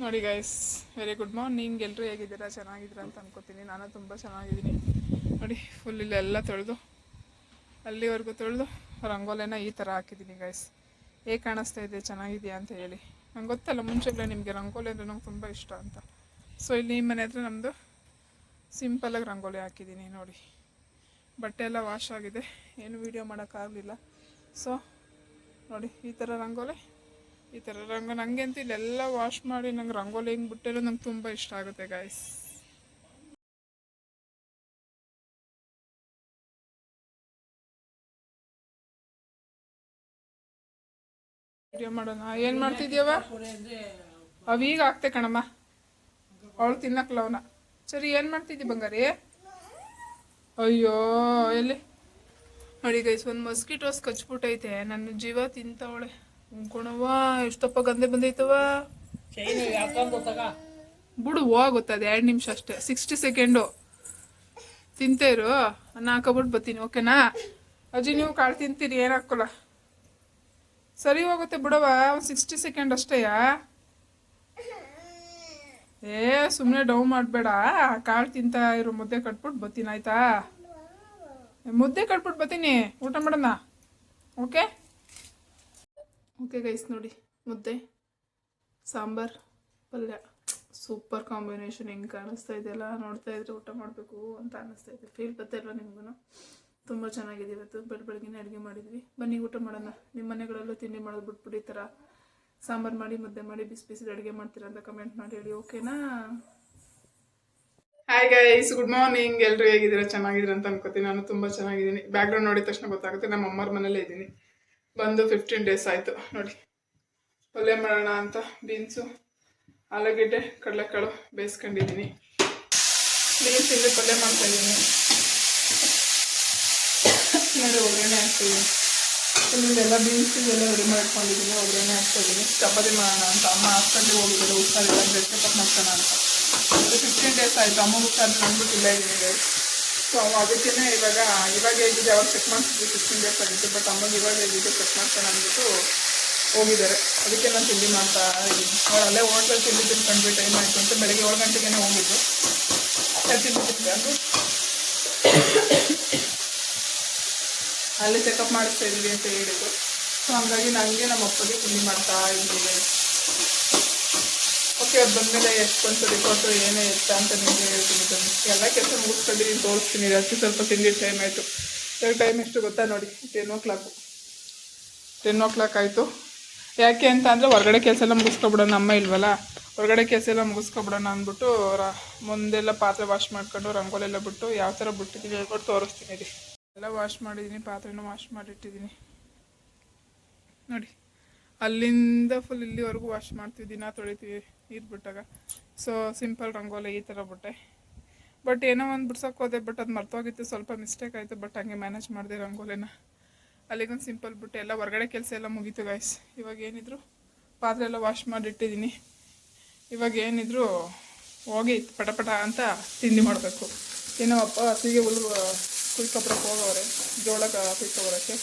ನೋಡಿ guys very good morning ಎಲ್ಲರೂ ಹೇಗಿದ್ದೀರಾ? ಚೆನ್ನಾಗಿದ್ದೀರಾ ಅಂತ ಅನ್ಕೋತೀನಿ. ನಾನು ತುಂಬ ಚೆನ್ನಾಗಿದ್ದೀನಿ. ನೋಡಿ ಫುಲ್ ಇಲ್ಲೆಲ್ಲ ತೊಳೆದು, ಅಲ್ಲಿವರೆಗೂ ತೊಳೆದು, ರಂಗೋಲಿನ ಈ ಥರ ಹಾಕಿದ್ದೀನಿ ಗೈಸ್ ಹೇಗೆ ಕಾಣಿಸ್ತಾ ಇದೆ? ಚೆನ್ನಾಗಿದೆಯಾ ಅಂತ ಹೇಳಿ. ನಂಗೆ ಗೊತ್ತಲ್ಲ ಮುಂಚೆಗಳೇ ನಿಮಗೆ ರಂಗೋಲಿ ಅಂದರೆ ನಂಗೆ ತುಂಬ ಇಷ್ಟ ಅಂತ. ಸೊ ಇಲ್ಲಿ ಮನೆ ಹತ್ರ ನಮ್ಮದು ಸಿಂಪಲಾಗಿ ರಂಗೋಲಿ ಹಾಕಿದ್ದೀನಿ ನೋಡಿ. ಬಟ್ಟೆ ಎಲ್ಲ ವಾಶ್ ಆಗಿದೆ. ಏನು ವೀಡಿಯೋ ಮಾಡೋಕ್ಕಾಗಲಿಲ್ಲ ಸೊ ನೋಡಿ, ಈ ಥರ ರಂಗೋಲಿ ಈ ಥರ ರಂಗ ನಂಗೆ ಅಂತ ಇಲ್ಲೆಲ್ಲ ವಾಶ್ ಮಾಡಿ ನಂಗೆ ರಂಗೋಲಿ ಹಿಂಗೆ ಬಿಟ್ಟಿರೋ ನಂಗೆ ತುಂಬ ಇಷ್ಟ ಆಗುತ್ತೆ ಗಾಯ್ಸ್ ವಿಡಿಯೋ ಮಾಡೋಣ. ಏನು ಮಾಡ್ತಿದ್ಯವ ಅವ ಈಗ ಆಗ್ತೆ ಕಣಮ್ಮ. ಅವಳು ತಿನ್ನಕ್ಲ ಅವನ. ಸರಿ, ಏನು ಮಾಡ್ತಿದ್ದಿ ಬಂಗಾರಿ? ಅಯ್ಯೋ, ಎಲ್ಲಿ? ನೋಡಿ ಗೈಸ್ ಒಂದು ಮಸ್ಕಿಟೋಸ್ ಕಚ್ಬಿಟ್ಟೈತೆ. ನನ್ನ ಜೀವ ತಿಂತವಳೆ. ಉಂಕೊಣವ್ವ ಎಷ್ಟಪ್ಪ ಗಂದೆ ಬಂದೈತವ ಬಿಡು ಹೋಗುತ್ತದೆ ಎರಡು ನಿಮಿಷ ಅಷ್ಟೇ. ಸಿಕ್ಸ್ಟಿ ಸೆಕೆಂಡು ತಿಂತೇ ಇರು ಅನ್ನ ಹಾಕೊಬಿಟ್ಟು ಬರ್ತೀನಿ ಓಕೆನಾ? ಅಜ್ಜಿ ನೀವು ಕಾಳು ತಿಂತೀರಿ ಏನು ಹಾಕೋಲ್ಲ ಸರಿ ಹೋಗುತ್ತೆ ಬಿಡವ ಒಂದು ಸಿಕ್ಸ್ಟಿ ಸೆಕೆಂಡ್ ಅಷ್ಟೇಯಾ ಏ ಸುಮ್ಮನೆ ಡೌ ಮಾಡಬೇಡ ಕಾಳು ತಿಂತಾ ಇರು ಮುದ್ದೆ ಕಟ್ಬಿಟ್ಟು ಬರ್ತೀನಿ ಆಯ್ತಾ? ಮುದ್ದೆ ಕಟ್ಬಿಟ್ಟು ಬರ್ತೀನಿ ಊಟ ಮಾಡೋಣ ಓಕೆ? ಓಕೆ ಗೈಸ್ ನೋಡಿ. ಮುದ್ದೆ, ಸಾಂಬಾರ್, ಪಲ್ಯ. ಸೂಪರ್ ಕಾಂಬಿನೇಷನ್ ಹೆಂಗೆ ಕಾಣಿಸ್ತಾ ಇದೆಯಲ್ಲ ನೋಡ್ತಾ ಇದ್ರೆ ಊಟ ಮಾಡಬೇಕು ಅಂತ ಅನ್ನಿಸ್ತಾ ಇದೆ. ಫೀಲ್ ಬರ್ತಾ ಇಲ್ವಾ ನಿಮಗೂ ತುಂಬ ಚೆನ್ನಾಗಿದೆ ಇವತ್ತು. ಬೆಳ ಬೆಳಗ್ಗೆನೇ ಅಡುಗೆ ಮಾಡಿದ್ವಿ. ಬನ್ನಿ, ಊಟ ಮಾಡೋಣ. ನಿಮ್ಮ ಮನೆಗಳಲ್ಲೂ ತಿಂಡಿ ಮಾಡೋದು ಬಿಟ್ಬಿಟ್ಟು ಈ ಥರ ಸಾಂಬಾರು ಮಾಡಿ, ಮುದ್ದೆ ಮಾಡಿ, ಬಿಸಿ ಬಿಸಿ ಅಡುಗೆ ಮಾಡ್ತೀರಾ ಅಂತ ಕಮೆಂಟ್ ಮಾಡಿ ಹೇಳಿ ಓಕೆನಾ ಹಾಯ್ ಗೈಸ್ ಗುಡ್ ಮಾರ್ನಿಂಗ್ ಎಲ್ಲರೂ ಹೇಗಿದ್ದೀರಾ? ಚೆನ್ನಾಗಿದ್ದೀರಾ ಅಂತ ಅನ್ಕೋತೀನಿ. ನಾನು ತುಂಬ ಚೆನ್ನಾಗಿದ್ದೀನಿ. ಬ್ಯಾಕ್ಗ್ರೌಂಡ್ ನೋಡಿದ ತಕ್ಷಣ ಗೊತ್ತಾಗುತ್ತೆ. ನಮ್ಮ ಅಮ್ಮರ ಮನೇಲೇ ಇದ್ದೀನಿ. ಬಂದು ಫಿಫ್ಟೀನ್ ಡೇಸ್ ಆಯಿತು. ನೋಡಿ, ಪಲ್ಯ ಮಾಡೋಣ ಅಂತ ಬೀನ್ಸು, ಆಲೂಗಡ್ಡೆ, ಕಡಲೆಕಾಳು ಬೇಯಿಸ್ಕೊಂಡಿದ್ದೀನಿ. ಬೀನ್ಸ್ ಇಲ್ಲಿ ಪಲ್ಯ ಮಾಡ್ತಾಯಿದ್ದೀನಿ ನೋಡಿ ಒಗ್ಗರಣೆ ಹಾಕ್ತಿದ್ದೀನಿ ಇಲ್ಲೆಲ್ಲ ಬೀನ್ಸ್ ಎಲ್ಲ ರೆಡಿ ಮಾಡ್ಕೊಂಡಿದ್ದೀನಿ, ಒಗ್ಗರಣೆ ಹಾಕ್ತಾಯಿದ್ದೀನಿ ಚಪಾತಿ ಮಾಡೋಣ ಅಂತ. ಅಮ್ಮ ಹಾಸ್ಪಿಟ್ಲಿಗೆ ಹೋಗಿದ್ದಾರೆ ಹುಷಾರಿಲ್ಲ ಬೆಟ್ಟ ಮಾಡ್ಸೋಣ ಅಂತ. ಫಿಫ್ಟೀನ್ ಡೇಸ್ ಆಯಿತು. ಅಮ್ಮ ಹುಷಾರಿಲ್ಲ ಅಂದ್ಬಿಟ್ಟು ಇಲ್ಲ ಇದ್ದೀನಿ ಸೊ ಅದಕ್ಕೇ ಇವಾಗ ಇವಾಗ ಹೇಗಿದೆ ಅವ್ರು ಚೆಕ್ ಮಾಡಿಸಿದ್ವಿ ಫಿಫ್ಟೀನ್ ಡೇಸ್ ಆಗಿತ್ತು ಬಟ್ ಅಮ್ಮಗೆ ಇವಾಗ ಹೇಗಿದೆ ಚೆಕ್ ಮಾಡ್ತಾನೆ ಅಂದ್ಬಿಟ್ಟು ಹೋಗಿದ್ದಾರೆ. ಅದಕ್ಕೆ ನಾನು ತಿಂಡಿ ಮಾಡ್ತಾ ಇದ್ದೀನಿ. ಅವ್ರು ಅಲ್ಲೇ ಹೋಟ್ಲಲ್ಲಿ ತಿಂಡಿ ತಿನ್ಕೊಂಡು ಟೈಮ್ ಆಯಿತು ಅಂತ ಬೆಳಗ್ಗೆ ಏಳು ಗಂಟೆಗೆ ಹೋಗಿದ್ದು. ಅಲ್ಲೇ ತಿಂಡಿ ತಿನ್ಕೊಂಡು ಅಲ್ಲೇ ಚೆಕಪ್ ಮಾಡಿಸ್ತಾ ಇದ್ದೀವಿ ಅಂತ ಹೇಳಿದ್ರು. ಸೊ ಹಂಗಾಗಿ ನನಗೆ ನಮ್ಮ ಅಪ್ಪಗೆ ತಿಂಡಿ ಮಾಡ್ತಾ ಇದ್ದೀವಿ ಓಕೆ, ಅದು ಬಂದಮೇಲೆ ಎಷ್ಟು ಬಂತು ರಿಪೋರ್ಟು ಏನೇ ಎತ್ತ ಅಂತ ನಿಮಗೆ ಹೇಳ್ತೀನಿ ಬನ್ನಿ ಎಲ್ಲ ಕೆಲಸ ಮುಗಿಸ್ಕೊಂಡಿದ್ದೀನಿ ತೋರಿಸ್ತೀನಿ ಅದಕ್ಕೆ ಸ್ವಲ್ಪ ತಿಂಡಿ ಟೈಮ್ ಆಯಿತು. ಸರಿ ಟೈಮ್ ಎಷ್ಟು ಗೊತ್ತಾ ನೋಡಿ. Ten o'clock ten o'clock ಆಯಿತು. ಯಾಕೆ ಅಂತ ಅಂದರೆ ಹೊರಗಡೆ ಕೆಲಸ ಎಲ್ಲ ಮುಗಿಸ್ಕೊಬಿಡೋಣ ಅಮ್ಮ ಇಲ್ವಲ್ಲ. ಹೊರಗಡೆ ಕೆಲಸ ಎಲ್ಲ ಮುಗಿಸ್ಕೊಬಿಡೋಣ ಅಂದ್ಬಿಟ್ಟು ಮುಂದೆಲ್ಲ ಪಾತ್ರೆ ವಾಶ್ ಮಾಡ್ಕೊಂಡು ರಂಗೋಲಿ ಎಲ್ಲ ಬಿಟ್ಟು ಯಾವ ಥರ ಬಿಟ್ಟಿದ್ದೀನಿ ಹೇಳ್ಕೊಟ್ಟು ತೋರಿಸ್ತೀನಿ ರೀ ಎಲ್ಲ ವಾಶ್ ಮಾಡಿದ್ದೀನಿ ಪಾತ್ರೆನೂ ವಾಶ್ ಮಾಡಿಟ್ಟಿದ್ದೀನಿ ನೋಡಿ. ಅಲ್ಲಿಂದ ಫುಲ್ ಇಲ್ಲಿವರೆಗೂ ವಾಶ್ ಮಾಡ್ತೀವಿ, ದಿನ ತೊಳಿತೀವಿ ನೀರು ಬಿಟ್ಟಾಗ. ಸೊ ಸಿಂಪಲ್ ರಂಗೋಲಿ ಈ ಥರ ಬಟ್ಟೆ. ಬಟ್ ಏನೋ ಒಂದು ಬಿಡ್ಸೋಕೆ ಹೋದೆ ಬಟ್ ಅದು ಮರ್ತೋಗಿತ್ತು, ಸ್ವಲ್ಪ ಮಿಸ್ಟೇಕ್ ಆಯಿತು ಬಟ್ ಹಂಗೆ ಮ್ಯಾನೇಜ್ ಮಾಡಿದೆ ರಂಗೋಲಿನ. ಅಲ್ಲಿಗೊಂದು ಸಿಂಪಲ್ ಬಿಟ್ಟೆ, ಎಲ್ಲ ಹೊರಗಡೆ ಕೆಲಸ ಎಲ್ಲ ಮುಗೀತು ಗಾಯ್ಸ್ ಇವಾಗ ಏನಿದ್ರು ಪಾತ್ರೆ ಎಲ್ಲ ವಾಶ್ ಮಾಡಿಟ್ಟಿದ್ದೀನಿ ಇವಾಗ ಏನಿದ್ರು ಹೋಗಿ ಪಟಪಟ ಪಟ ಅಂತ ತಿಂಡಿ ಮಾಡಬೇಕು. ಏನೋ ಅಪ್ಪ ಹಸಿಗೆ ಹುಲ್ಲು ಕುಯ್ಕೊಬ್ರಕ್ಕೆ ಹೋಗೋರೆ ಜೋಳಕ್ಕೆ ಕುಯ್ಕೊಬರೋಕ್ಕೆ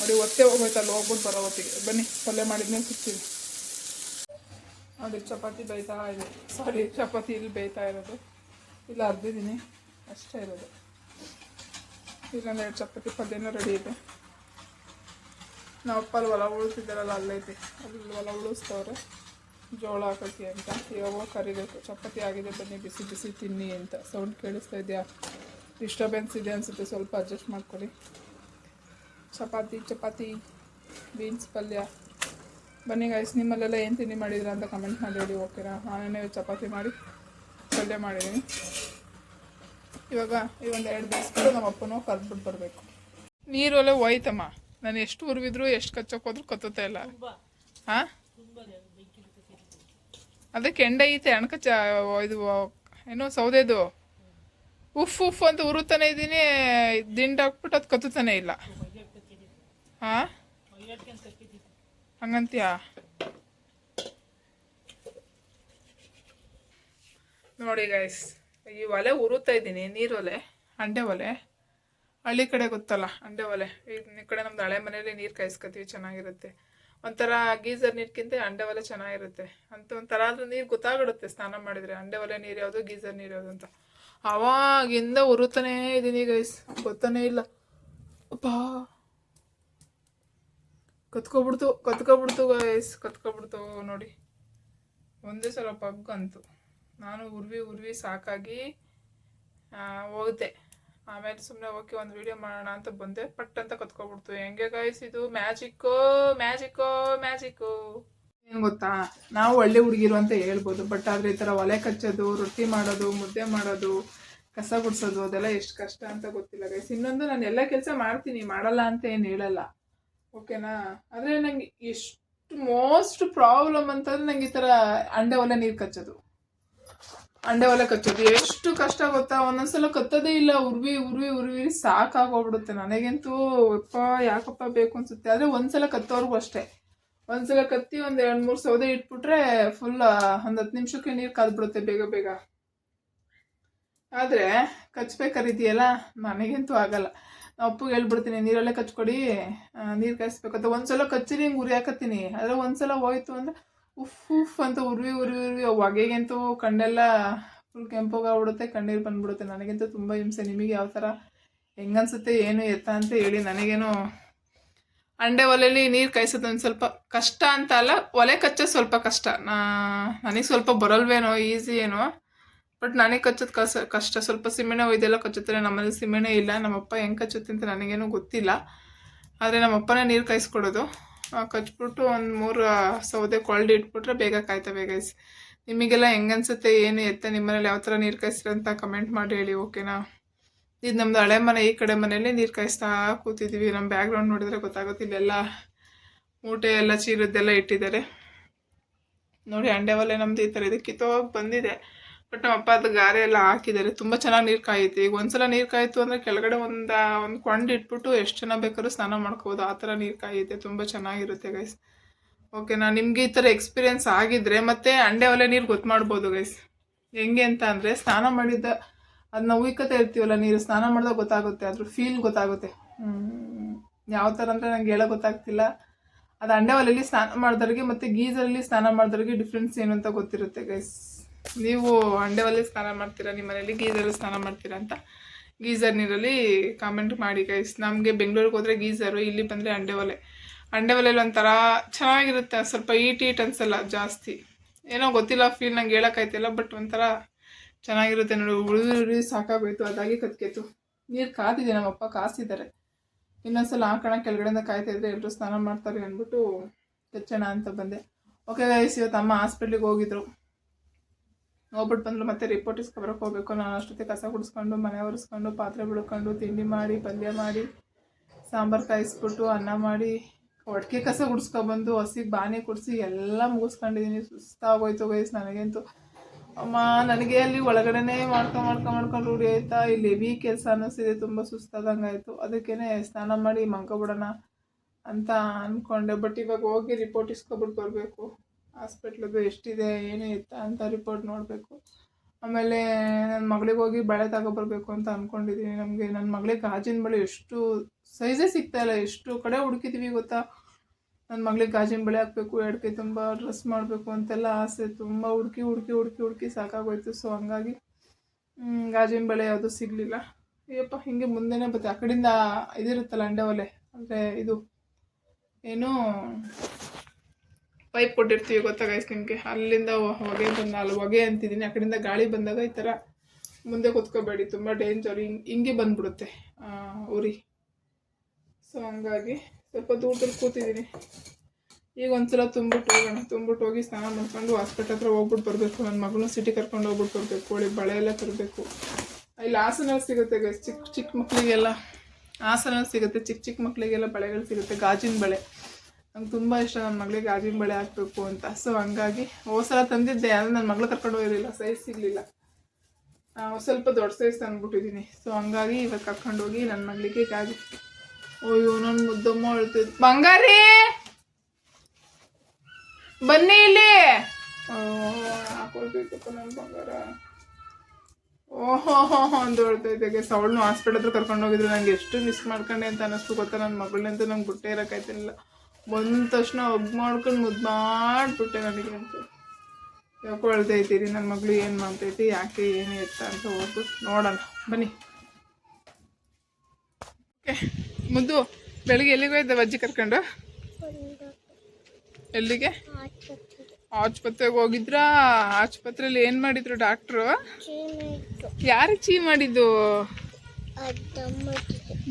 ನೋಡಿ, ಒತ್ತೆ ಹೋಗೋಯ್ತು? ಅಲ್ಲಿ ಹೋಗ್ಬಿಟ್ಟು ಬರೋ ಹೊತ್ತಿಗೆ. ಬನ್ನಿ, ಪಲ್ಯ ಮಾಡಿದ್ಮೇಲೆ ಸಿಗ್ತೀವಿ ನೋಡಿ, ಚಪಾತಿ ಬೇಯ್ತಾ ಇದೆ. ಸಾರಿ ಚಪಾತಿ ಇಲ್ಲಿ ಬೇಯ್ತಾ ಇರೋದು. ಇಲ್ಲ, ಅರ್ದಿದ್ದೀನಿ. ಅಷ್ಟೇ ಇರೋದು. ಇಲ್ಲೊಂದು ಎರಡು ಚಪಾತಿ ಪಲ್ಯನೂ ರೆಡಿ ಇದೆ. ನಾವು ಅಪ್ಪ ಅಲ್ಲಿ ಹೊಲ ಉಳಿಸಿದ್ದಾರಲ್ಲ ಅಲ್ಲೈತಿ ಅಲ್ಲಿ ಹೊಲ ಉಳಿಸ್ತವ್ರೆ. ಜೋಳ ಹಾಕತಿ ಅಂತ. ಇವಾಗ ಕರಿಬೇಕು. ಚಪಾತಿ ಆಗಿದೆ, ಬನ್ನಿ, ಬಿಸಿ ಬಿಸಿ ತಿನ್ನಿ ಅಂತ. ಸೌಂಡ್ ಕೇಳಿಸ್ತಾ ಇದೆಯಾ? ಡಿಸ್ಟರ್ಬೆನ್ಸ್ ಇದೆ ಅನಿಸುತ್ತೆ. ಸ್ವಲ್ಪ ಅಡ್ಜಸ್ಟ್ ಮಾಡ್ಕೊಳ್ಳಿ. ಚಪಾತಿ ಚಪಾತಿ ಬೀನ್ಸ್ ಪಲ್ಯ. ಬನ್ನಿ ಗೈಸ್ ನಿಮ್ಮಲ್ಲೆಲ್ಲ ಏನು ತಿಂಡಿ ಮಾಡಿದ್ರ ಅಂತ ಕಮೆಂಟ್ ಮಾಡಿ ಹೇಳಿ ಓಕೆನಾ ನಾನೇ ಚಪಾತಿ ಮಾಡಿ, ಪಲ್ಯ ಮಾಡಿದ್ದೀನಿ. ಇವಾಗ ಈ ಒಂದು ಎರಡು ದಿವಸಗಳು ನಮ್ಮ ಅಪ್ಪನೂ ಕರೆದ್ಬಿಟ್ಟು ಬರಬೇಕು. ನೀರೊಲೆ ಹೋಯ್ತಮ್ಮ ನಾನು ಎಷ್ಟು ಉರ್ವಿದ್ರು, ಎಷ್ಟು ಕಚ್ಚೋಕೆ ಹೋದ್ರು ಕತ್ತುತ್ತಾ ಇಲ್ಲ ಹಾಂ? ಅದೇ ಕೆಂಡ ಐತೆ, ಅಣ್ಕಚ್ಚ, ಇದು, ಏನೋ ಸೌದೆದು. ಉಫ್ ಉಫ್ ಅಂತ ಉರುತ್ತಾನೆ ಇದ್ದೀನಿ ದಿಂಡಾಕ್ಬಿಟ್ಟು ಅದು ಕತ್ತುತ್ತಾನೆ ಇಲ್ಲ. ಹಾಂ? ಹಂಗಂತೀಯಾ? ನೋಡಿ ಗೈಸ್ ಈ ಒಲೆ ಉರುತ್ತಾ ಇದ್ದೀನಿ ನೀರೊಲೆ ಅಂಡೆ ಒಲೆ. ಹಳ್ಳಿ ಕಡೆ ಗೊತ್ತಲ್ಲ ಅಂಡೆ ಒಲೆ. ಈ ಕಡೆ ನಮ್ದು ಹಳೆ ಮನೇಲಿ ನೀರು ಕಾಯಿಸ್ಕೊತೀವಿ, ಚೆನ್ನಾಗಿರುತ್ತೆ. ಒಂಥರ ಗೀಸರ್ ನೀರ್ಕಿಂತ ಅಂಡೆ ಒಲೆ ಚೆನ್ನಾಗಿರುತ್ತೆ. ಅಂತ ಒಂಥರ ಆದ್ರೂ ನೀರು ಗೊತ್ತಾಗಿಡುತ್ತೆ ಸ್ನಾನ ಮಾಡಿದರೆ ಅಂಡೆ ಒಲೆ ನೀರು ಯಾವುದು, ಗೀಸರ್ ನೀರು ಯಾವುದು ಅಂತ. ಅವಾಗಿಂದ ಉರುತ್ತಾನೇ ಇದ್ದೀನಿ ಗೈಸ್ ಗೊತ್ತಾನೇ ಇಲ್ಲ. ಅಪ್ಪಾ ಕತ್ಕೊಬಿಡ್ತು ಕತ್ಕೊಬಿಡ್ತು ಗೈಸ್ ಕತ್ಕೊಬಿಡ್ತು ನೋಡಿ. ಒಂದೇ ಸಲ ಪಗ್ ಅಂತು. ನಾನು ಉರ್ವಿ ಉರ್ವಿ ಸಾಕಾಗಿ ಹೋದೆ ಆಮೇಲೆ ಸುಮ್ಮನೆ ಓಕೆ ಒಂದು ವಿಡಿಯೋ ಮಾಡೋಣ ಅಂತ ಬಂದೆ. ಪಟ್ ಅಂತ ಕತ್ಕೊಬಿಡ್ತು. ಹೆಂಗೆ ಗಾಯ್ಸ್ ಇದು? ಮ್ಯಾಜಿಕ್ಕೋ ಮ್ಯಾಜಿಕ್ಕೋ ಮ್ಯಾಜಿಕ್ಕು ಏನು ಗೊತ್ತಾ? ನಾವು ಒಳ್ಳೆ ಹುಡುಗಿರು ಅಂತ ಹೇಳ್ಬೋದು. ಬಟ್ ಆದರೆ ಈ ಥರ ಒಲೆ ಕಚ್ಚೋದು, ರೊಟ್ಟಿ ಮಾಡೋದು, ಮುದ್ದೆ ಮಾಡೋದು, ಕಸ ಗುಡಿಸೋದು ಅದೆಲ್ಲ ಎಷ್ಟು ಕಷ್ಟ ಅಂತ ಗೊತ್ತಿಲ್ಲ ಗೈಸ್ ಇನ್ನೊಂದು ನಾನು ಎಲ್ಲ ಕೆಲಸ ಮಾಡ್ತೀನಿ. ಮಾಡಲ್ಲ ಅಂತ ಏನು ಹೇಳಲ್ಲ. ಓಕೆನಾ? ಆದರೆ ನಂಗೆ ಎಷ್ಟು ಮೋಸ್ಟ್ ಪ್ರಾಬ್ಲಮ್ ಅಂತಂದ್ರೆ ನಂಗೆ ಈ ಥರ ಅಂಡೆ ಒಲೆ ನೀರು ಕಚ್ಚೋದು. ಅಂಡೆ ಒಲೆ ಕಚ್ಚೋದು. ಎಷ್ಟು ಕಷ್ಟ ಗೊತ್ತಾ? ಒಂದೊಂದ್ಸಲ ಕತ್ತೋದೇ ಇಲ್ಲ. ಉರ್ವಿ ಉರ್ವಿ ಉರ್ವಿ ಸಾಕಾಗೋಗ್ಬಿಡುತ್ತೆ ನನಗಂತೂ ಯಪ್ಪ, ಯಾಕಪ್ಪ ಬೇಕು ಅನ್ಸುತ್ತೆ. ಆದರೆ ಒಂದ್ಸಲ ಕತ್ತೋರ್ಗು ಅಷ್ಟೇ. ಒಂದ್ಸಲ ಕತ್ತಿ ಒಂದು ಎರಡು ಮೂರು ಸೌದೆ ಇಟ್ಬಿಟ್ರೆ ಫುಲ್ ಒಂದು ಹತ್ತು ನಿಮಿಷಕ್ಕೆ ನೀರು ಕಾದ್ಬಿಡುತ್ತೆ ಬೇಗ ಬೇಗ. ಆದರೆ ಕಚ್ಬೇಕಾರಿದೆಯಲ್ಲ ನನಗಂತೂ ಆಗಲ್ಲ. ಅಪ್ಪಗೆ ಹೇಳ್ಬಿಡ್ತೀನಿ, ನೀರಲ್ಲೇ ಕಚ್ಕೊಡಿ ನೀರು ಕಾಯಿಸ್ಬೇಕಂತ ಒಂದ್ಸಲ ಕಚ್ಚಿರಿ, ಹಿಂಗೆ ಉರಿ ಹಾಕತ್ತೀನಿ. ಆದರೆ ಒಂದ್ಸಲ ಹೋಯ್ತು ಅಂದರೆ ಉಫ್ ಉಫ್ ಅಂತ ಉರ್ವಿ ಉರ್ವಿ ಉರ್ವಿ ಹೊಗೆಗಂತೂ ಕಣ್ಣೆಲ್ಲ ಫುಲ್ ಕೆಂಪೋಗಾಗ್ಬಿಡುತ್ತೆ, ಕಣ್ಣೀರು ಬಂದ್ಬಿಡುತ್ತೆ. ನನಗಂತೂ ತುಂಬ ಹಿಂಸೆ. ನಿಮಗೆ ಯಾವ ಥರ ಹೆಂಗನ್ಸುತ್ತೆ ಏನು ಎತ್ತ ಅಂತ ಹೇಳಿ ನನಗೇನು ಅಂಡೆ ಒಲೆಯಲ್ಲಿ ನೀರು ಕಾಯಿಸೋದು ಒಂದು ಸ್ವಲ್ಪ ಕಷ್ಟ ಅಂತ ಅಲ್ಲ, ಒಲೆ ಕಚ್ಚೋದು ಸ್ವಲ್ಪ ಕಷ್ಟ. ನಾ, ನನಗೆ ಸ್ವಲ್ಪ ಬರಲ್ವೇನೋ, ಈಸಿ ಏನೋ. ಬಟ್ ನನಗೆ ಕಚ್ಚೋದು ಕಸ, ಕಷ್ಟ. ಸ್ವಲ್ಪ ಸಿಮೆಣೆ ಒಯ್ದೆಲ್ಲ ಕಚ್ಚುತ್ತಾರೆ. ನಮ್ಮಲ್ಲಿ ಸಿಮೆಣೆ ಇಲ್ಲ. ನಮ್ಮಪ್ಪ ಹೆಂಗೆ ಕಚ್ಚುತ್ತೆ ಅಂತ ನನಗೇನು ಗೊತ್ತಿಲ್ಲ. ಆದರೆ ನಮ್ಮಪ್ಪನೇ ನೀರು ಕಾಯಿಸ್ಕೊಡೋದು. ಕಚ್ಬಿಟ್ಟು ಒಂದು ಮೂರು ಸೌದೆ ಕೊಳ್ದು ಇಟ್ಬಿಟ್ರೆ ಬೇಗ ಕಾಯ್ತವೆ ಗೈಸ್ ನಿಮಗೆಲ್ಲ ಅನಿಸುತ್ತೆ? ಏನು ಎತ್ತ? ನಿಮ್ಮನೇಲಿ ಯಾವ ಥರ ನೀರು ಕಾಯಿಸ್ತೀರ ಅಂತ ಕಮೆಂಟ್ ಮಾಡಿ ಹೇಳಿ ಓಕೆನಾ ಇದು ನಮ್ಮದು ಹಳೆ ಮನೆ. ಈ ಕಡೆ ಮನೆಯಲ್ಲಿ ನೀರು ಕಾಯಿಸ್ತಾ ಕೂತಿದ್ದೀವಿ ನಮ್ಮ ಬ್ಯಾಕ್ಗ್ರೌಂಡ್ ನೋಡಿದರೆ ಗೊತ್ತಾಗುತ್ತೆ ಇಲ್ಲೆಲ್ಲ ಮೂಟೆ ಎಲ್ಲ ಚೀರದ್ದೆಲ್ಲ ಇಟ್ಟಿದ್ದಾರೆ. ನೋಡಿ ಅಂಡೆ ಒಲೆ ನಮ್ದು ಈ ಥರ ಇದಕ್ಕಿತ್ತೋಗಿ ಬಂದಿದೆ. ಬಟ್ ನಮ್ಮ ಅಪ್ಪ ಅದು ಗಾರೆ ಎಲ್ಲ ಹಾಕಿದ್ದಾರೆ. ತುಂಬ ಚೆನ್ನಾಗಿ ನೀರು ಕಾಯುತ್ತೆ. ಈಗ ಒಂದ್ಸಲ ನೀರು ಕಾಯಿತು ಅಂದರೆ ಕೆಳಗಡೆ ಒಂದು ಒಂದು ಕೊಂಡು ಇಟ್ಬಿಟ್ಟು ಎಷ್ಟು ಜನ ಬೇಕಾದ್ರೂ ಸ್ನಾನ ಮಾಡ್ಕೋಬೋದು. ಆ ಥರ ನೀರು ಕಾಯುತ್ತೆ. ತುಂಬ ಚೆನ್ನಾಗಿರುತ್ತೆ ಗೈಸ್ ಓಕೆನಾ ನಿಮಗೆ ಈ ಥರ ಎಕ್ಸ್ಪೀರಿಯೆನ್ಸ್ ಆಗಿದ್ರೆ ಮತ್ತೆ ಅಂಡೆ ಒಲೆ ನೀರು ಗೊತ್ತು ಮಾಡ್ಬೋದು ಗೈಸ್ ಹೆಂಗೆ ಅಂತ ಅಂದರೆ ಸ್ನಾನ ಮಾಡಿದ ಅದನ್ನ ಉಯ್ಕತೆ ಇರ್ತೀವಲ್ಲ ನೀರು, ಸ್ನಾನ ಮಾಡಿದಾಗ ಗೊತ್ತಾಗುತ್ತೆ. ಅದ್ರ ಫೀಲ್ ಗೊತ್ತಾಗುತ್ತೆ. ಯಾವ ಥರ ಅಂದರೆ ನಂಗೆ ಹೇಳೋ ಗೊತ್ತಾಗ್ತಿಲ್ಲ. ಅದು ಅಂಡೆ ಒಲೆಯಲ್ಲಿ ಸ್ನಾನ ಮಾಡಿದವ್ರಿಗೆ ಮತ್ತು ಗೀಸರಲ್ಲಿ ಸ್ನಾನ ಮಾಡಿದವ್ರಿಗೆ ಡಿಫ್ರೆನ್ಸ್ ಏನು ಅಂತ ಗೊತ್ತಿರುತ್ತೆ ಗೈಸ್ ನೀವು ಹಂಡೆ ಸ್ನಾನ ಮಾಡ್ತೀರಾ, ನಿಮ್ಮ ಮನೇಲಿ ಸ್ನಾನ ಮಾಡ್ತೀರಾ ಅಂತ ಗೀಸರ್ ನೀರಲ್ಲಿ ಕಾಮೆಂಟ್ ಮಾಡಿ ಗೈಸ್ ನಮಗೆ ಬೆಂಗಳೂರಿಗೆ ಹೋದರೆ ಗೀಸರು ಇಲ್ಲಿ ಬಂದರೆ ಅಂಡೆ ಒಲೆ ಅಂಡೆ ಒಂಥರ ಚೆನ್ನಾಗಿರುತ್ತೆ, ಸ್ವಲ್ಪ ಈಟ್ ಈಟ್ ಅನ್ಸಲ್ಲ ಜಾಸ್ತಿ. ಏನೋ ಗೊತ್ತಿಲ್ಲ ಫೀಲ್ ನಂಗೆ ಹೇಳೋಕ್ಕಾಯ್ತಿಲ್ಲ ಬಟ್ ಒಂಥರ ಚೆನ್ನಾಗಿರುತ್ತೆ ನೋಡಿ ಉಳಿದು ಉಳಿದು ಸಾಕಾಗೋಯ್ತು, ಅದಾಗಿ ಕತ್ಕೇತು ನೀರು ಕಾದಿದೆ, ನಮ್ಮಪ್ಪ ಕಾಸಿದ್ದಾರೆ. ಇನ್ನೊಂದ್ಸಲ ಹಾಕೋಣ ಕೆಳಗಡೆಯಿಂದ ಕಾಯ್ತಾ ಇದ್ರೆ ಎಲ್ಲರೂ ಸ್ನಾನ ಮಾಡ್ತಾರೆ ಅಂದ್ಬಿಟ್ಟು, ಕಚ್ಚೋಣ ಅಂತ ಬಂದೆ. ಓಕೆ ಗೈಸ್ ಇವತ್ತು ಅಮ್ಮ ಹಾಸ್ಪಿಟ್ಲಿಗೆ ಹೋಗಿದ್ರು. ಹೋಗ್ಬಿಟ್ಟು ಬಂದರು ಮತ್ತೆ ರಿಪೋರ್ಟ್ ಇಸ್ಕೊಬರಕ್ಕೆ ಹೋಗಬೇಕು. ನಾನು ಅಷ್ಟೊತ್ತಿಗೆ ಕಸ ಗುಡಿಸ್ಕೊಂಡು, ಮನೆ ಒರೆಸ್ಕೊಂಡು, ಪಾತ್ರೆ ಬಿಡ್ಕೊಂಡು, ತಿಂಡಿ ಮಾಡಿ, ಪಲ್ಯ ಮಾಡಿ, ಸಾಂಬಾರು ಕಾಯಿಸ್ಬಿಟ್ಟು, ಅನ್ನ ಮಾಡಿ, ಒಟ್ಟಿಗೆ ಕಸ ಗುಡಿಸ್ಕೊಬಂದು, ಹಸಿಗೆ ಬಾನೆ ಕುಡಿಸಿ ಎಲ್ಲ ಮುಗಿಸ್ಕೊಂಡಿದ್ದೀನಿ ಸುಸ್ತಾಗೋಯ್ತು ಗೈಸ್ ನನಗಂತೂ. ಅಮ್ಮ, ನನಗೆ ಅಲ್ಲಿ ಒಳಗಡೆನೇ ಮಾಡ್ಕೊಂಡು ಮಾಡ್ಕೊಂಡು ಮಾಡ್ಕೊಂಡು ರೂಢಿ ಆಯ್ತಾ? ಇಲ್ಲಿ ಹೆವಿ ಕೆಲಸ ಅನ್ನಿಸ್ತಿದೆ, ತುಂಬ ಸುಸ್ತಾದಂಗೆ ಆಯಿತು. ಅದಕ್ಕೇ ಸ್ನಾನ ಮಾಡಿ ಮಂಕೋಬಿಡೋಣ ಅಂತ ಅಂದ್ಕೊಂಡೆ ಬಟ್ ಇವಾಗ ಹೋಗಿ ರಿಪೋರ್ಟ್ ಇಸ್ಕೊಬಿಟ್ಟು ಬರಬೇಕು. ಹಾಸ್ಪಿಟ್ಲದು ಎಷ್ಟಿದೆ, ಏನು ಇತ್ತ ಅಂತ ರಿಪೋರ್ಟ್ ನೋಡಬೇಕು. ಆಮೇಲೆ ನನ್ನ ಮಗಳಿಗೆ ಹೋಗಿ ಬಳೆ ತಗೊಬರ್ಬೇಕು ಅಂತ ಅಂದ್ಕೊಂಡಿದ್ದೀನಿ ನಮಗೆ ನನ್ನ ಮಗಳಿಗೆ ಗಾಜಿನ ಬಳೆ ಎಷ್ಟು ಸೈಜೇ ಸಿಗ್ತಾ ಇಲ್ಲ. ಎಷ್ಟು ಕಡೆ ಹುಡುಕಿದ್ದೀವಿ ಗೊತ್ತಾ? ನನ್ನ ಮಗಳಿಗೆ ಗಾಜಿನ ಬಳೆ ಹಾಕಬೇಕು, ಎರಡು ಕೈ ತುಂಬ ಡ್ರೆಸ್ ಮಾಡಬೇಕು ಅಂತೆಲ್ಲ ಆಸೆ. ತುಂಬ ಹುಡುಕಿ ಹುಡುಕಿ ಹುಡುಕಿ ಹುಡುಕಿ ಸಾಕಾಗೋಯ್ತು. ಸೊ ಹಂಗಾಗಿ ಗಾಜಿನ ಬಳೆ ಯಾವುದು ಸಿಗಲಿಲ್ಲ. ಅಯ್ಯಪ್ಪ, ಹಿಂಗೆ ಮುಂದೆನೇ ಬರುತ್ತೆ ಆ ಕಡೆಯಿಂದ ಇದಿರುತ್ತಲ್ಲ ಅಂಡೆ ಒಲೆ. ಅಂದರೆ ಇದು, ಏನು ಪೈಪ್ ಕೊಟ್ಟಿರ್ತೀವಿ ಗೊತ್ತಾ ಐಸ್ ನಿಮಗೆ? ಅಲ್ಲಿಂದ ಹೊಗೆ ಬಂದ ಅಲ್ಲಿ ಹೊಗೆ ಅಂತಿದ್ದೀನಿ. ಆ ಕಡೆಯಿಂದ ಗಾಳಿ ಬಂದಾಗ ಈ ಥರ ಮುಂದೆ ಕೂತ್ಕೋಬೇಡಿ. ತುಂಬ ಡೇಂಜರ್ ಹಿಂಗೆ ಹಿಂಗೆ ಬಂದ್ಬಿಡುತ್ತೆ. ಉರಿ ಸೊ ಹಂಗಾಗಿ ಸ್ವಲ್ಪ ದೂರದಲ್ಲಿ ಕೂತಿದ್ದೀನಿ. ಈಗ ಒಂದ್ಸಲ ತುಂಬಿಟ್ಟು ಹೋಗೋಣ. ತುಂಬಿಟ್ಟು ಹೋಗಿ ಸ್ನಾನ ಮಾಡ್ಕೊಂಡು ಹಾಸ್ಪಿಟ್ಲ್ ಹತ್ರ ಹೋಗ್ಬಿಟ್ಟು ಬರಬೇಕು. ನನ್ನ ಮಗಳನ್ನ ಸಿಟಿ ಕರ್ಕೊಂಡು ಹೋಗ್ಬಿಟ್ಟು ಬರಬೇಕು. ಹೋಳಿ ಬಳೆ ಎಲ್ಲ ತರಬೇಕು. ಇಲ್ಲಿ ಹಾಸನಲ್ಲಿ ಸಿಗುತ್ತೆ ಗೈಸ್ ಚಿಕ್ಕ ಚಿಕ್ಕ ಮಕ್ಕಳಿಗೆಲ್ಲ ಹಾಸನಲ್ಲಿ ಸಿಗುತ್ತೆ. ಚಿಕ್ಕ ಚಿಕ್ಕ ಮಕ್ಕಳಿಗೆಲ್ಲ ಬಳೆಗಳು ಸಿಗುತ್ತೆ. ಗಾಜಿನ ಬಳೆ. ನಂಗೆ ತುಂಬ ಇಷ್ಟ ನನ್ನ ಮಗಳಿಗೆ ಗಾಜಿನ ಬಳೆ ಹಾಕಬೇಕು ಅಂತ. ಸೊ ಹಂಗಾಗಿ ಸಲ ತಂದಿದ್ದೆ. ಆದರೆ ನನ್ನ ಮಗಳು ಕರ್ಕೊಂಡು ಹೋಗಿರಲಿಲ್ಲ. ಸೈಜ್ ಸಿಗಲಿಲ್ಲ. ಸ್ವಲ್ಪ ದೊಡ್ಡ ಸೈಜ್ ತಂದುಬಿಟ್ಟಿದ್ದೀನಿ ಸೊ ಹಂಗಾಗಿ ಇವಾಗ ಕರ್ಕೊಂಡು ಹೋಗಿ ನನ್ನ ಮಗಳಿಗೆ ಗಾಜಿ. ಅಯ್ಯೋ ನನ್ನ ಮುದ್ದಮ್ಮ ಹೇಳ್ತಿದ್ ಬಂಗಾರಿ! ಬನ್ನಿ ಇಲ್ಲಿ! ಹಾಕೊಳ್ಬೇಕಪ್ಪ ನನ್ನ ಬಂಗಾರ. ಓಹೋ ಹೋ ಹೋ ಅಂತ ಹೇಳ್ತೈತೆ ಸವಳನ್ನು ಹಾಸ್ಪಿಟಲ್ ಹತ್ರ ಕರ್ಕೊಂಡು ಹೋಗಿದ್ರು. ನಂಗೆ ಎಷ್ಟು ಮಿಸ್ ಮಾಡ್ಕೊಂಡೆ ಅಂತ ಅನ್ನಿಸ್ತು ಗೊತ್ತಾ? ನನ್ನ ಮಗಳನ್ನಂತೂ ನಂಗೆ ಬಿಟ್ಟೇ ಇರೋಕ್ಕಾಯ್ತಿಲ್ಲ ಬಂದ ತಕ್ಷಣ ಒಗ್ ಮಾಡ್ಕೊಂಡು ಮುದ್ದು ಮಾಡಿಬಿಟ್ಟೆ ನನಗೆ ಅಂತ. ಯಾಕೋ ಇದ್ದೀರಿ ನನ್ನ ಮಗಳು ಏನು ಮಾಡ್ತೈತಿ ಯಾಕೆ ಏನು ಎತ್ತ ಅಂತ ಹೋಗ್ಬಿಟ್ಟು ನೋಡೋಣ. ಬನ್ನಿ. ಓಕೆ ಮುದ್ದು ಬೆಳಿಗ್ಗೆ ಎಲ್ಲಿಗೆ ಹೋಯ್ತ ಅಜ್ಜಿ ಕರ್ಕೊಂಡು? ಎಲ್ಲಿಗೆ? ಆಸ್ಪತ್ರೆಗೆ ಹೋಗಿದ್ರಾ? ಆಸ್ಪತ್ರೆಯಲ್ಲಿ ಏನು ಮಾಡಿದ್ರು ಡಾಕ್ಟ್ರು? ಯಾರಿಗೆ ಚೀ ಮಾಡಿದ್ದು?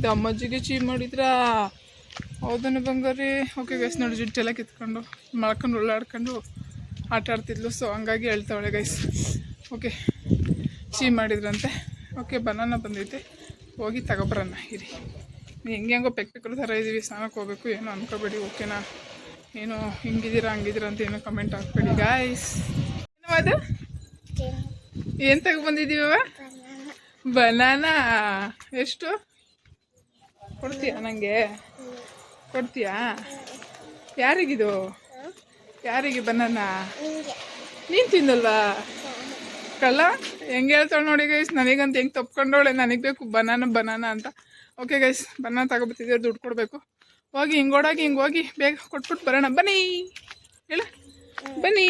ದಮ್ಮಜ್ಜಿಗೆ ಚೀ ಮಾಡಿದ್ರಾ? ಹೌದನ ಬಂಗಾರಿ. ಓಕೆ ಗೈಸ್ ನೋಡಿ ಜುಟ್ಟೆಲ್ಲ ಕಿತ್ಕೊಂಡು ಮಳ್ಕೊಂಡು ಉಳ್ಳಾಡ್ಕೊಂಡು ಆಟ ಆಡ್ತಿದ್ಲು. ಸೊ ಹಂಗಾಗಿ ಹೇಳ್ತಾವಳೆ ಗೈಸ್ ಓಕೆ ಚೀ ಮಾಡಿದ್ರಂತೆ. ಓಕೆ ಬನಾನ ಬಂದೈತೆ. ಹೋಗಿ ತಗೊಬರೋಣ, ಇರಿ. ಹೆಂಗೆ ಹೆಂಗೋ ಪೆಕ್ ಪೆಕ್ಕರು ಥರ ಇದ್ದೀವಿ, ಸ್ನಾನಕ್ಕೆ ಹೋಗ್ಬೇಕು, ಏನೋ ಅನ್ಕೋಬೇಡಿ ಓಕೆನಾ ಏನು ಹಿಂಗಿದ್ದೀರಾ, ಹಂಗಿದ್ದೀರಾ ಅಂತ ಏನೋ ಕಮೆಂಟ್ ಹಾಕ್ಬೇಡಿ ಗಾಯ್ಸ್ ಅದು? ಏನು ತಗೊಬಂದಿದ್ದೀವ ಬನಾನಾ ಎಷ್ಟು? ಕೊಡ್ತೀಯ ನನಗೆ ಕೊಡ್ತೀಯಾ? ಯಾರಿಗಿದು? ಯಾರಿಗೆ ಬನಾನ? ನೀನು ತಿಂದಲ್ವಾ? ಕಳ್ಳ ಹೆಂಗೆ ಹೇಳ್ತಾಳೆ ನೋಡಿ ಗೈಸ್ ನನಗಂತ ಹೆಂಗ್ ತಪ್ಕೊಂಡವಳೆ ನನಗೆ ಬೇಕು ಬನಾನ ಬನಾನ ಅಂತ. ಓಕೆ ಗೈಸ್ ಬನಾನ ತಗೊಬತ್ತಿದ್ದೀವಿ ದುಡ್ಡು ಕೊಡಬೇಕು. ಹೋಗಿ ಹಿಂಗೆ ಓಡಾಗಿ ಹಿಂಗೆ ಹೋಗಿ ಬೇಗ ಕೊಟ್ಬಿಟ್ಟು ಬರೋಣ. ಬನ್ನಿ! ಹೇಳ. ಬನ್ನಿ!